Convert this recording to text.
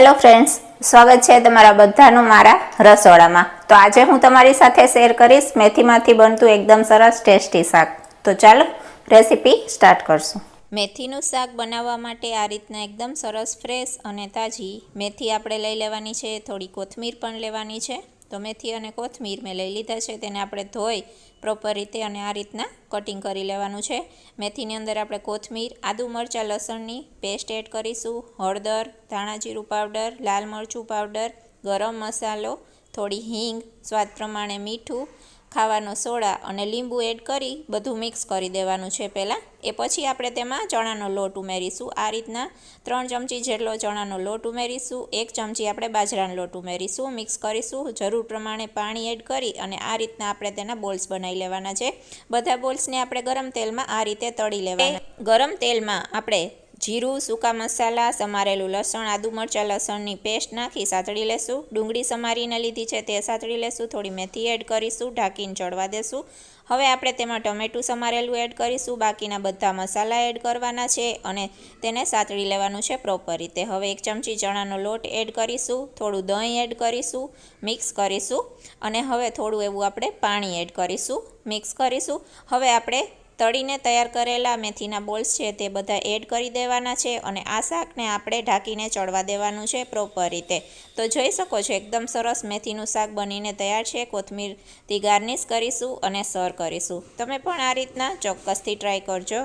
Hello friends સ્વાગત છે તમારા બધાનું મારા રસોડામાં. તો આજે હું તમારી સાથે શેર કરીશ મેથીમાંથી બનતું એકદમ સરસ ટેસ્ટી શાક. તો ચાલો રેસીપી સ્ટાર્ટ કરશું. મેથીનું શાક બનાવવા માટે આ રીતના એકદમ સરસ ફ્રેશ અને તાજી મેથી આપણે લઈ લેવાની છે, થોડી કોથમીર પણ લેવાની છે. તો મેથી અને કોથમીર મેં લઈ લીધા છે, તેને આપણે ધોઈ પ્રોપર રીતે અને આ રીતના કટિંગ કરી લેવાનું છે. મેથીની અંદર આપણે કોથમીર, આદુ મરચાં, લસણની પેસ્ટ એડ કરીશું, હળદર ધાણા જીરું પાવડર લાલ મરચું પાવડર ગરમ મસાલો, થોડી હિંગ, સ્વાદ પ્રમાણે મીઠું ખાવાનો સોડા અને લીંબુ એડ કરી બધું મિક્સ કરી દેવાનું છે પહેલાં. એ પછી આપણે તેમાં ચણાનો લોટ ઉમેરીશું. આ રીતના ત્રણ ચમચી જેટલો ચણાનો લોટ ઉમેરીશું. એક ચમચી આપણે બાજરાનો લોટ ઉમેરીશું. મિક્સ કરીશું. જરૂર પ્રમાણે પાણી એડ કરી અને આ રીતના આપણે તેના બોલ્સ બનાવી લેવાના છે. બધા બોલ્સને આપણે ગરમ તેલમાં આ રીતે તળી લેવાના. ગરમ તેલમાં આપણે જીરું, સૂકા મસાલા, સમારેલું લસણ, આદુ મરચાં, લસણની પેસ્ટ નાખી સાતળી લેશું. ડુંગળી સમારીને લીધી છે તે સાતળી લેશું. થોડી મેથી એડ કરીશું, ઢાંકીને ચડવા દેશું. હવે આપણે તેમાં ટમેટું સમારેલું એડ કરીશું. બાકીના બધા મસાલા એડ કરવાના છે અને તેને સાતળી લેવાનું છે પ્રોપર રીતે. હવે એક ચમચી ચણાનો લોટ એડ કરીશું. થોડું દહીં એડ કરીશું. મિક્સ કરીશું. અને હવે થોડું એવું આપણે પાણી એડ કરીશું. મિક્સ કરીશું. હવે આપણે તળીને તૈયાર કરેલા મેથીના બોલ્સ છે તે બધા એડ કરી દેવાના છે અને આ શાકને આપણે ઢાંકીને ચડવા દેવાનું છે પ્રોપર રીતે. તો જોઈ શકો છો, એકદમ સરસ મેથીનું શાક બનીને તૈયાર છે. કોથમીરથી ગાર્નિશ કરીશું અને સર્વ કરીશું. તમે પણ આ રીતના ચોક્કસથી ટ્રાય કરજો.